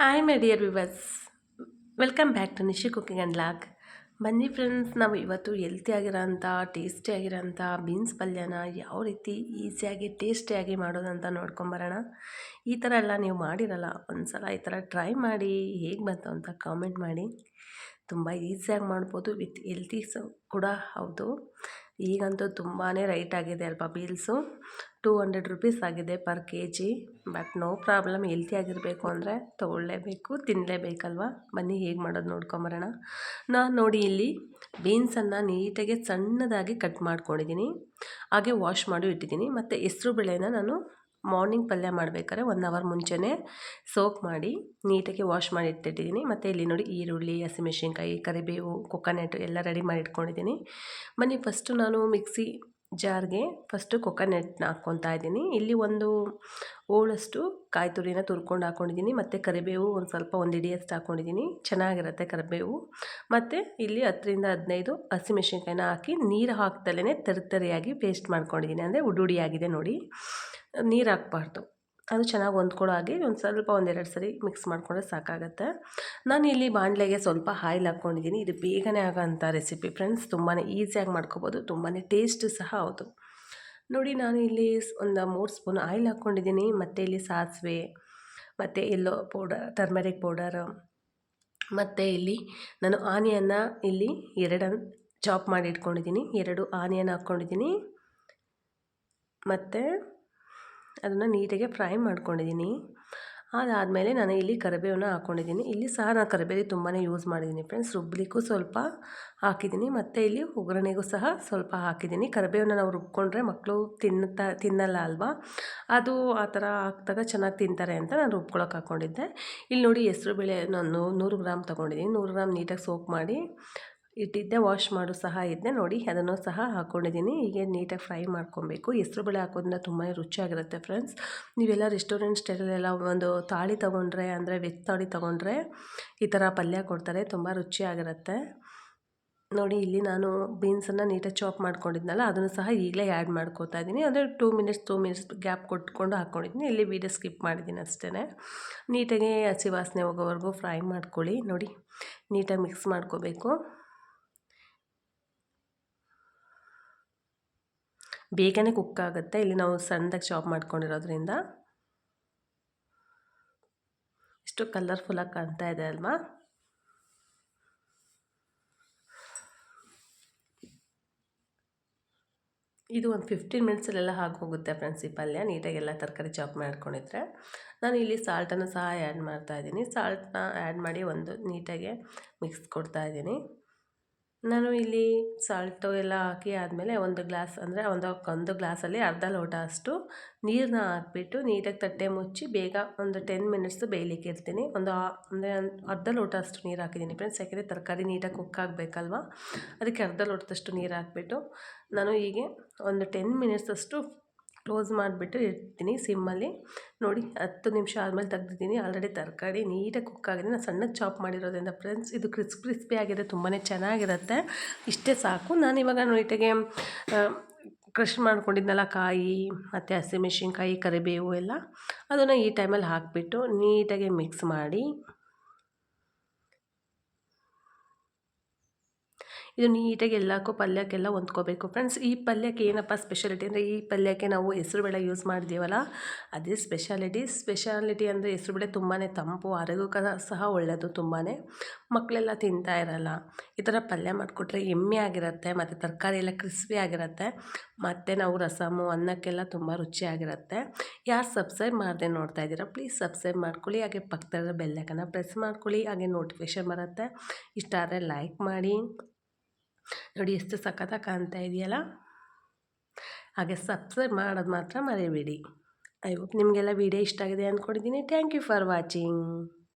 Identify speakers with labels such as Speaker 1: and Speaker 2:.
Speaker 1: Hi my dear viewers welcome back to Nishi cooking and vlog ಬನ್ನಿ friends ನಾವು ಇವತ್ತು healthy ಆಗಿರೋಂಥ tasty ಆಗಿರೋಂಥ ಬೀನ್ಸ್ ಪಲ್ಯನ ಯಾವ ರೀತಿ ಈಸಿಯಾಗಿ ಟೇಸ್ಟಿಯಾಗಿ ಮಾಡೋದಂತ ನೋಡ್ಕೊಂಬರೋಣ ಈ ಥರ ಎಲ್ಲ ನೀವು ಮಾಡಿರಲ್ಲ ಒಂದು ಸಲ ಈ ಥರ ಟ್ರೈ ಮಾಡಿ, ಹೇಗೆ ಬಂತು ಅಂತ ಕಾಮೆಂಟ್ ಮಾಡಿ. ತುಂಬ ಈಸಿಯಾಗಿ ಮಾಡ್ಬೋದು ವಿತ್ ಹೆಲ್ತಿ ಕೂಡ ಹೌದು. ಈಗಂತೂ ತುಂಬಾ ರೈಟ್ ಆಗಿದೆ ಅಲ್ವಾ ಬೀಲ್ಸು? ಟೂ ಹಂಡ್ರೆಡ್ ರುಪೀಸ್ ಆಗಿದೆ per K G but no problem, healthy ಆಗಿರಬೇಕು ಅಂದರೆ ತೊಗೊಳ್ಳೇಬೇಕು ತಿನ್ನಲೇಬೇಕಲ್ವ ಬನ್ನಿ, ಹೇಗೆ ಮಾಡೋದು ನೋಡ್ಕೊಂಬರೋಣ. ನಾನು ನೋಡಿ ಇಲ್ಲಿ ಬೀನ್ಸನ್ನು ನೀಟಾಗಿ ಸಣ್ಣದಾಗಿ ಕಟ್ ಮಾಡ್ಕೊಂಡಿದ್ದೀನಿ. ಹಾಗೆ ವಾಶ್ ಮಾಡಿ ಇಟ್ಟಿದ್ದೀನಿ. ಮತ್ತು ಹೆಸ್ರು ಬೇಳೆನ ನಾನು ಮಾರ್ನಿಂಗ್ ಪಲ್ಯ ಮಾಡಬೇಕಾದ್ರೆ ಒನ್ ಅವರ್ ಮುಂಚೆನೇ ಸೋಕ್ ಮಾಡಿ ನೀಟಾಗಿ ವಾಶ್ ಮಾಡಿ ಇಟ್ಟಿದ್ದೀನಿ ಮತ್ತು ಇಲ್ಲಿ ನೋಡಿ ಈರುಳ್ಳಿ, ಹಸಿಮೆಣ್ಸಿನ್ಕಾಯಿ, ಕರಿಬೇವು, ಕೊಕೊನೆಟ್ ಎಲ್ಲ ರೆಡಿ ಮಾಡಿ ಇಟ್ಕೊಂಡಿದ್ದೀನಿ. ಬನ್ನಿ ಫಸ್ಟು ನಾನು ಮಿಕ್ಸಿ ಜಾರ್ಗೆ ಫಸ್ಟು ಕೊಕೊನೆಟ್ನ ಹಾಕ್ಕೊತಾ ಇದ್ದೀನಿ. ಇಲ್ಲಿ ಒಂದು ಓಳಷ್ಟು ಕಾಯಿ ತುರಿನ ತುರ್ಕೊಂಡು ಹಾಕ್ಕೊಂಡಿದ್ದೀನಿ ಮತ್ತು ಕರಿಬೇವು ಒಂದು ಸ್ವಲ್ಪ ಒಂದು ಹಿಡಿಯಷ್ಟು ಹಾಕ್ಕೊಂಡಿದ್ದೀನಿ ಚೆನ್ನಾಗಿರುತ್ತೆ ಕರಿಬೇವು. ಮತ್ತು ಇಲ್ಲಿ ಹತ್ತರಿಂದ ಹದಿನೈದು ಹಸಿಮೆಣ್ಸಿನ್ಕಾಯಿನ ಹಾಕಿ ನೀರು ಹಾಕ್ದಲೇ ತರಿತರಿಯಾಗಿ ಪೇಸ್ಟ್ ಮಾಡ್ಕೊಂಡಿದ್ದೀನಿ. ಅಂದರೆ ಉಡುಡಿಯಾಗಿದೆ ನೋಡಿ. ನೀರು ಹಾಕ್ಬಾರ್ದು. ಅದು ಚೆನ್ನಾಗಿ ಹೊಂದ್ಕೊಳ್ಳೋ ಹಾಗೆ ಒಂದು ಸ್ವಲ್ಪ ಒಂದೆರಡು ಸರಿ ಮಿಕ್ಸ್ ಮಾಡಿಕೊಂಡ್ರೆ ಸಾಕಾಗುತ್ತೆ. ನಾನು ಇಲ್ಲಿ ಬಾಣಲೆಗೆ ಸ್ವಲ್ಪ ಆಯಿಲ್ ಹಾಕ್ಕೊಂಡಿದ್ದೀನಿ. ಇದು ಬೇಗನೆ ಆಗೋಂಥ ರೆಸಿಪಿ. ಫ್ರೆಂಡ್ಸ್ ತುಂಬಾ ಈಸಿಯಾಗಿ ಮಾಡ್ಕೋಬೋದು. ತುಂಬಾ ಟೇಸ್ಟ್ ಸಹ ಹೌದು. ನೋಡಿ, ನಾನು ಇಲ್ಲಿ ಒಂದು ಮೂರು ಸ್ಪೂನ್ ಆಯಿಲ್ ಹಾಕ್ಕೊಂಡಿದ್ದೀನಿ. ಮತ್ತು ಇಲ್ಲಿ ಸಾಸಿವೆ, ಮತ್ತು ಎಲ್ಲೋ ಪೌಡರ್, ಟರ್ಮರಿಕ್ ಪೌಡರ್, ಮತ್ತು ಇಲ್ಲಿ ನಾನು ಆನಿಯನ್ನ ಇಲ್ಲಿ ಎರಡನ್ನು ಚಾಪ್ ಮಾಡಿ ಇಟ್ಕೊಂಡಿದ್ದೀನಿ. ಎರಡು ಆನಿಯನ್ ಹಾಕ್ಕೊಂಡಿದ್ದೀನಿ. ಮತ್ತು ಅದನ್ನು ನೀಟಾಗಿ ಫ್ರೈ ಮಾಡ್ಕೊಂಡಿದ್ದೀನಿ ಅದಾದಮೇಲೆ ನಾನು ಇಲ್ಲಿ ಕರಿಬೇವನ್ನ ಹಾಕ್ಕೊಂಡಿದ್ದೀನಿ ಇಲ್ಲಿ ಸಹ ನಾನು ಕರಿಬೇವು ತುಂಬಾ ಯೂಸ್ ಮಾಡಿದ್ದೀನಿ ಫ್ರೆಂಡ್ಸ್ ರುಬ್ಬಲಿಕ್ಕೂ ಸ್ವಲ್ಪ ಹಾಕಿದ್ದೀನಿ ಮತ್ತು ಇಲ್ಲಿ ಒಗ್ಗರಣೆಗೂ ಸಹ ಸ್ವಲ್ಪ ಹಾಕಿದ್ದೀನಿ ಕರಿಬೇವನ್ನ ನಾವು ರುಬ್ಕೊಂಡ್ರೆ ಮಕ್ಕಳು ತಿನ್ನುತ್ತಾ, ತಿನ್ನಲ್ಲ ಅಲ್ವಾ? ಅದು ಆ ಥರ ಹಾಕಿದಾಗ ಚೆನ್ನಾಗಿ ತಿಂತಾರೆ ಅಂತ ನಾನು ರುಬ್ಕೊಳಕ್ಕೆ ಹಾಕ್ಕೊಂಡಿದ್ದೆ ಇಲ್ಲಿ ನೋಡಿ ಹೆಸ್ರು ಬೇಳೆ ನಾನು ನೂರು ಗ್ರಾಮ್ ತೊಗೊಂಡಿದ್ದೀನಿ ನೂರು ಗ್ರಾಮ್ ನೀಟಾಗಿ ಸೋಪ್ ಮಾಡಿ ಇಟ್ಟಿದ್ದೆ ವಾಶ್ ಮಾಡು ಸಹ ಇದ್ದೆ. ನೋಡಿ, ಅದನ್ನು ಸಹ ಹಾಕ್ಕೊಂಡಿದ್ದೀನಿ ಹೀಗೆ ನೀಟಾಗಿ ಫ್ರೈ ಮಾಡ್ಕೊಬೇಕು. ಹೆಸ್ರು ಬೇಳೆ ಹಾಕೋದ್ರಿಂದ ತುಂಬಾ ರುಚಿಯಾಗಿರುತ್ತೆ ಫ್ರೆಂಡ್ಸ್ ನೀವೆಲ್ಲ ರೆಸ್ಟೋರೆಂಟ್ ಸ್ಟೈಲಲ್ಲೆಲ್ಲ ಒಂದು ತಾಳಿ ತೊಗೊಂಡ್ರೆ, ಅಂದರೆ ವೆಜ್ ತಾಳಿ ತೊಗೊಂಡ್ರೆ ಈ ಥರ ಪಲ್ಯ ಕೊಡ್ತಾರೆ. ತುಂಬ ರುಚಿಯಾಗಿರುತ್ತೆ ನೋಡಿ, ಇಲ್ಲಿ ನಾನು ಬೀನ್ಸನ್ನು ನೀಟಾಗಿ ಚಾಪ್ ಮಾಡ್ಕೊಂಡಿದ್ನಲ್ಲ, ಅದನ್ನು ಸಹ ಈಗಲೇ ಆ್ಯಡ್ ಮಾಡ್ಕೋತಾ ಇದ್ದೀನಿ. ಅಂದರೆ two minutes two minutes gap ಕೊಟ್ಕೊಂಡು ಹಾಕ್ಕೊಂಡಿದ್ದೀನಿ ಇಲ್ಲಿ ವೀಡಿಯೋ ಸ್ಕಿಪ್ ಮಾಡಿದ್ದೀನಿ ಅಷ್ಟೇ ನೀಟಾಗಿ ಹಸಿ ವಾಸನೆ ಹೋಗೋವರೆಗೂ ಫ್ರೈ ಮಾಡ್ಕೊಳ್ಳಿ. ನೋಡಿ, ನೀಟಾಗಿ ಮಿಕ್ಸ್ ಮಾಡ್ಕೋಬೇಕು. ಬೇಗನೆ ಕುಕ್ ಆಗುತ್ತೆ. ಇಲ್ಲಿ ನಾವು ಸಣ್ಣದಾಗಿ ಚಾಪ್ ಮಾಡ್ಕೊಂಡಿರೋದ್ರಿಂದ. ಇಷ್ಟು ಕಲರ್ಫುಲ್ಲಾಗಿ ಕಾಣ್ತಾ ಇದೆ ಅಲ್ವಾ? ಇದು ಒಂದು ಫಿಫ್ಟೀನ್ ಮಿನಿಟ್ಸಲ್ಲೆಲ್ಲ ಹೋಗುತ್ತೆ ಫ್ರೆಂಡ್ಸ್ ಈ ಪಲ್ಯ. ನೀಟಾಗಿ ಎಲ್ಲ ತರಕಾರಿ ಚಾಪ್ ಮಾಡ್ಕೊಂಡಿದ್ರೆ. ನಾನು ಇಲ್ಲಿ ಸಾಲ್ಟನ್ನು ಸಹ ಆ್ಯಡ್ ಮಾಡ್ತಾಯಿದ್ದೀನಿ ಸಾಲ್ಟನ್ನ ಆ್ಯಡ್ ಮಾಡಿ ಒಂದು ನೀಟಾಗಿ ಮಿಕ್ಸ್ ಕೊಡ್ತಾಯಿದ್ದೀನಿ ನಾನು ಇಲ್ಲಿ ಸಾಲ್ಟು ಎಲ್ಲ ಹಾಕಿ ಆದಮೇಲೆ ಒಂದು ಗ್ಲಾಸ್ ಅಂದರೆ ಒಂದು ಒಂದು ಗ್ಲಾಸಲ್ಲಿ ಅರ್ಧ ಲೋಟ ಅಷ್ಟು ನೀರನ್ನ ಹಾಕ್ಬಿಟ್ಟು ನೀಟಾಗಿ ತಟ್ಟೆ ಮುಚ್ಚಿ ಬೇಗ ಒಂದು ಟೆನ್ ಮಿನಿಟ್ಸು ಬೇಯಲಿಕ್ಕೆ ಇರ್ತೀನಿ. ಒಂದು ಅಂದರೆ ಅರ್ಧ ಲೋಟ ಅಷ್ಟು ನೀರು ಹಾಕಿದ್ದೀನಿ ಫ್ರೆಂಡ್ಸ್ ಯಾಕೆಂದರೆ ತರಕಾರಿ ನೀಟಾಗಿ ಕುಕ್ ಆಗಬೇಕಲ್ವ? ಅದಕ್ಕೆ ಅರ್ಧ ಲೋಟದಷ್ಟು ನೀರು ಹಾಕ್ಬಿಟ್ಟು ನಾನು ಹೀಗೆ ಒಂದು ಟೆನ್ ಮಿನಿಟ್ಸ್ ಅಷ್ಟು ಕ್ಲೋಸ್ ಮಾಡಿಬಿಟ್ಟು ಇಡ್ತೀನಿ ಸಿಮ್ಮಲ್ಲಿ. ನೋಡಿ ಹತ್ತು ನಿಮಿಷ ಆದಮೇಲೆ ತೆಗ್ದಿದ್ದೀನಿ. ಆಲ್ರೆಡಿ ತರಕಾರಿ ನೀಟಾಗಿ ಕುಕ್ ಆಗಿದೆ. ನಾನು ಸಣ್ಣಗೆ ಚಾಪ್ ಮಾಡಿರೋದ್ರಿಂದ ಫ್ರೆಂಡ್ಸ್ ಇದು ಕ್ರಿಸ್ ಕ್ರಿಸ್ಪಿ ಆಗಿದೆ ತುಂಬಾ ಚೆನ್ನಾಗಿರುತ್ತೆ. ಇಷ್ಟೇ ಸಾಕು. ನಾನು ಇವಾಗ ನೀಟಾಗೆ ಕ್ರಷ್ ಮಾಡ್ಕೊಂಡಿದ್ನಲ್ಲ ಕಾಯಿ, ಮತ್ತು ಹಸಿಮೆಣ್ಸಿನ್ಕಾಯಿ, ಕರಿಬೇವು ಎಲ್ಲ. ಅದನ್ನು ಈ ಟೈಮಲ್ಲಿ ಹಾಕಿಬಿಟ್ಟು ನೀಟಾಗಿ ಮಿಕ್ಸ್ ಮಾಡಿ ಇದು ನೀಟಾಗಿ ಎಲ್ಲಕ್ಕೂ ಪಲ್ಯಕ್ಕೆಲ್ಲ ಹೊಂದ್ಕೋಬೇಕು. ಫ್ರೆಂಡ್ಸ್ ಈ ಪಲ್ಯಕ್ಕೆ ಏನಪ್ಪ ಸ್ಪೆಷಾಲಿಟಿ ಅಂದರೆ ಈ ಪಲ್ಯಕ್ಕೆ ನಾವು ಹೆಸ್ರುಬೇಳೆ ಯೂಸ್ ಮಾಡಿದ್ದೀವಲ್ಲ ಅದೇ ಸ್ಪೆಷಾಲಿಟಿ ಸ್ಪೆಷಾಲಿಟಿ ಅಂದರೆ ಹೆಸ್ರುಬೇಳೆ ತುಂಬಾ ತಂಪು ಆರೋಗ್ಯಕ ಸಹ ಒಳ್ಳೆಯದು ತುಂಬಾ ಮಕ್ಕಳೆಲ್ಲ ತಿಂತಾ ಇರಲ್ಲ. ಈ ಥರ ಪಲ್ಯ ಮಾಡಿಕೊಟ್ರೆ ಎಮ್ಮೆ ಆಗಿರುತ್ತೆ, ಮತ್ತು ತರಕಾರಿ ಎಲ್ಲ ಕ್ರಿಸ್ಪಿ ಆಗಿರುತ್ತೆ, ಮತ್ತು ನಾವು ರಸಮು, ಅನ್ನಕ್ಕೆಲ್ಲ ತುಂಬ ರುಚಿಯಾಗಿರುತ್ತೆ ಯಾರು ಸಬ್ಸ್ಕ್ರೈಬ್ ಮಾಡದೆ ನೋಡ್ತಾ ಇದ್ದೀರಾ ಪ್ಲೀಸ್ ಸಬ್ಸ್ಕ್ರೈಬ್ ಮಾಡ್ಕೊಳ್ಳಿ. ಹಾಗೆ ಪಕ್ಕದ ಬೆಲ್ಲಕ್ಕನ್ನು ಪ್ರೆಸ್ ಮಾಡ್ಕೊಳ್ಳಿ. ಹಾಗೆ ನೋಟಿಫಿಕೇಷನ್ ಬರುತ್ತೆ. ಇಷ್ಟ ಆದರೆ ಲೈಕ್ ಮಾಡಿ. ನೋಡಿ ಎಷ್ಟು ಸಖತ್ತಾಗಿ ಕಾಣ್ತಾ ಇದೆಯಲ್ಲ? ಹಾಗೆ ಸಬ್ಸ್ಕ್ರೈಬ್ ಮಾಡೋದು ಮಾತ್ರ ಮರೆಯಬೇಡಿ. ಐ ಹೋಪ್ ನಿಮಗೆಲ್ಲ ವೀಡಿಯೋ ಇಷ್ಟ ಆಗಿದೆ ಅಂದ್ಕೊಂಡಿದ್ದೀನಿ. Thank you for watching